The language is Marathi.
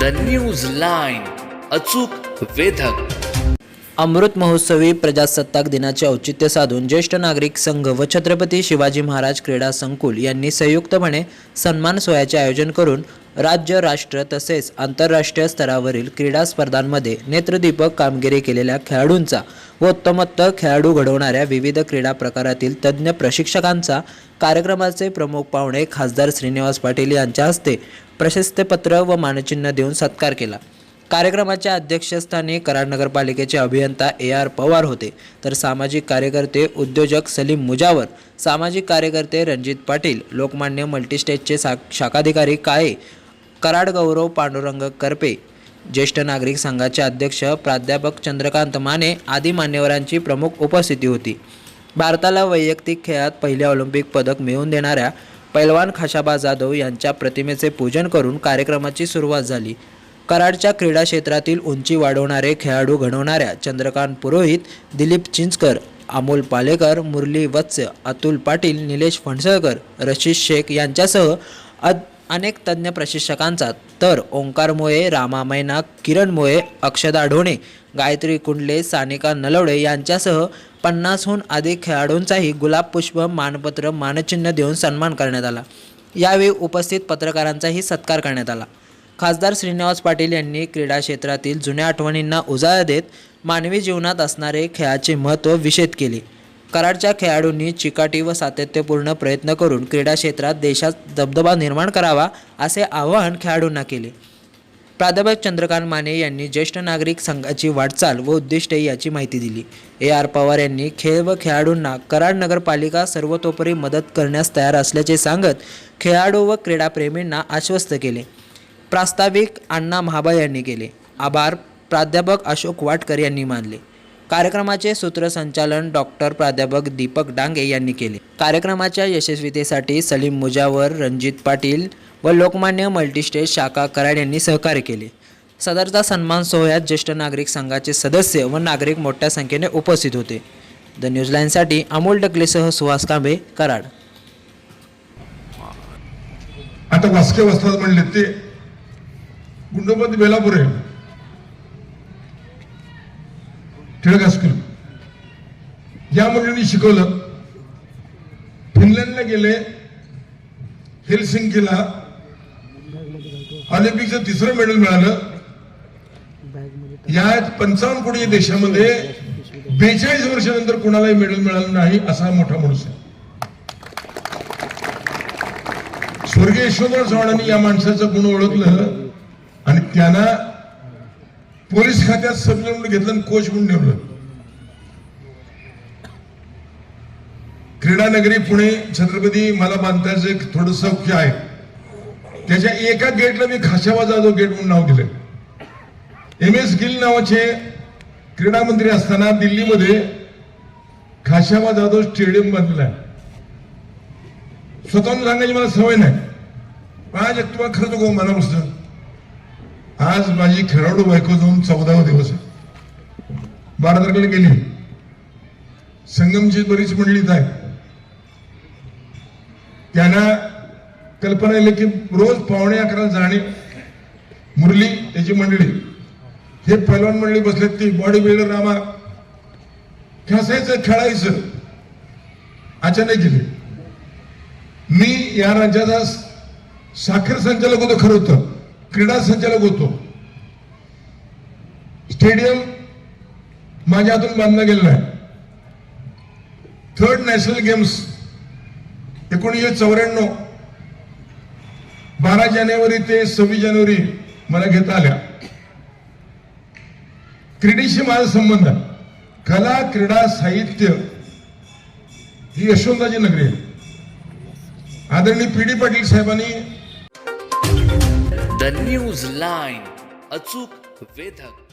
द न्यूज लाईन अचूक वेधक. अमृत महोत्सवी प्रजासत्ताक दिनाचे औचित्य साधून ज्येष्ठ नागरिक संघ व छत्रपती शिवाजी महाराज क्रीडा संकुल यांनी संयुक्तपणे सन्मान सोहळ्याचे आयोजन करून राज्य राष्ट्र तसेच आंतरराष्ट्रीय स्तरावरील क्रीडा स्पर्धांमध्ये नेत्रदीपक कामगिरी केलेल्या खेळाडूंचा व उत्तमोत्तर खेळाडू घडवणाऱ्या विविध क्रीडा प्रकारातील तज्ज्ञ प्रशिक्षकांचा कार्यक्रमाचे प्रमुख पाहुणे खासदार श्रीनिवास पाटील यांच्या हस्ते प्रशस्तीपत्र व मानचिन्ह देऊन सत्कार केला. कार्यक्रमाच्या अध्यक्षस्थानी कराड नगरपालिकेचे अभियंता ए आर पवार होते. तर सामाजिक कार्यकर्ते उद्योजक सलीम मुजावर सामाजिक कार्यकर्ते रणजित पाटील लोकमान्य मल्टीस्टेटचे सा शाखाधिकारी काळे कराड गौरव पांडुरंग करपे ज्येष्ठ नागरिक संघाचे अध्यक्ष प्राध्यापक चंद्रकांत माने आदी मान्यवरांची प्रमुख उपस्थिती होती. भारताला वैयक्तिक खेळात पहिले ऑलिम्पिक पदक मिळवून देणाऱ्या पैलवान खाशाबा जाधव यांच्या प्रतिमेचे पूजन करून कार्यक्रमाची सुरुवात झाली. कराडच्या क्रीडा क्षेत्रातील उंची वाढवणारे खेळाडू घडवणाऱ्या चंद्रकांत पुरोहित दिलीप चिंचकर अमोल पालेकर मुरली वत्स अतुल पाटील निलेश फणसळकर रशीद शेख यांच्यासह अद अनेक तज्ज्ञ प्रशिक्षकांचा तर ओंकार मोये रामा मैना किरण मोये अक्षदा ढोणे गायत्री कुंडले सानिका नलवडे यांच्यासह पन्नासहून अधिक खेळाडूंचाही गुलाब पुष्प मानपत्र मानचिन्ह देऊन सन्मान करण्यात आला. यावेळी उपस्थित पत्रकारांचाही सत्कार करण्यात आला. खासदार श्रीनिवास पाटील यांनी क्रीडा क्षेत्रातील जुन्या आठवणींना उजाळा देत मानवी जीवनात असणारे खेळाचे महत्त्व विषेद केले. कराडच्या खेळाडूंनी चिकाटी व सातत्यपूर्ण प्रयत्न करून क्रीडा क्षेत्रात देशात दबदबा निर्माण करावा असे आवाहन खेळाडूंना केले. प्राध्यापक चंद्रकांत माने यांनी ज्येष्ठ नागरिक संघाची वाटचाल व उद्दिष्टे याची माहिती दिली. ए. आर. पवार यांनी खेळ व खेळाडूंना कराड नगरपालिका सर्वतोपरी मदत करण्यास तयार असल्याचे सांगत खेळाडू व क्रीडाप्रेमींना आश्वस्त केले. प्रास्ताविक अण्णा महाबळ यांनी केले. आभार प्राध्यापक अशोक वाटकर यांनी मानले. कार्यक्रमाचे सूत्रसंचालन डॉक्टर प्राध्यापक दीपक डांगे यांनी केले. कार्यक्रमाच्या यशस्वीतेसाठी सलीम मुजावर रणजित पाटील व लोकमान्य मल्टीस्टेट शाखा कराड यांनी सहकार्य केले. सदरचा सन्मान सोहळ्यात ज्येष्ठ नागरिक संघाचे सदस्य व नागरिक मोठ्या संख्येने उपस्थित होते. द न्यूजलाईनसाठी अमोल डकलेसह सुहास कांबे कराड. आता वास्के वस्तात म्हणले ते गुंडोपंत बेलापूर. आहे टिळक हायस्कूल. या मुलींनी शिकवलं. फिनलँडला गेले. हेलसिंकीला ऑलिम्पिकचं तिसरं मेडल मिळालं. या पंचावन्न कोटी देशामध्ये बेचाळीस वर्षानंतर कोणालाही मेडल मिळालं नाही असा मोठा माणूस आहे. स्वर्गीय यशवंतराव चव्हाणांनी या माणसाचं गुण ओळखलं आणि त्यांना पोलीस खात्यात सबले म्हणून घेतलं आणि कोच म्हणून ठेवलं क्रीडा नगरी पुणे छत्रपती मला बांधताचं एक थोडं सौख्य आहे. त्याच्या एका गेटला मी खाशाबा जाधव गेट म्हणून नाव दिलं एम एस गिल नावाचे क्रीडा मंत्री असताना दिल्लीमध्ये खाशाबा जाधव स्टेडियम बांधलेला आहे. स्वतःहून सांगायची मला सवय नाही. आज एक तुम्हाला खरंच गो मनापासून आज माझी खेळाडू बायको जाऊन चौदावा दिवस आहे. बारा तारखेला गेली. संगमची बरीच मंडळीत आहे त्यांना कल्पना येईल की रोज पावणे अकरा जाणे मुरली त्याची मंडळी. हे पैलवान मंडळी बसलेत ती बॉडी बिल्डर रामा. खेळायचं खेळायचं. अचानक गेले. मी या राज्याचा साखर संचालक होतो खरं होतं क्रीडा संचालक होतो. स्टेडियम माझ्या हातून बांधला गेलेला आहे थर्ड नॅशनल गेम्स एकोणीसशे चौऱ्याण्णव. बारा जानेवारी ते सव्वीस जानेवारी मला घेता आल्या. क्रीडेशी माझा संबंध कला क्रीडा साहित्य ही यशवंताची नगरी आहे. आदरणीय पी डी पाटील साहेबांनी द न्यूज लाईन अचूक वेधक.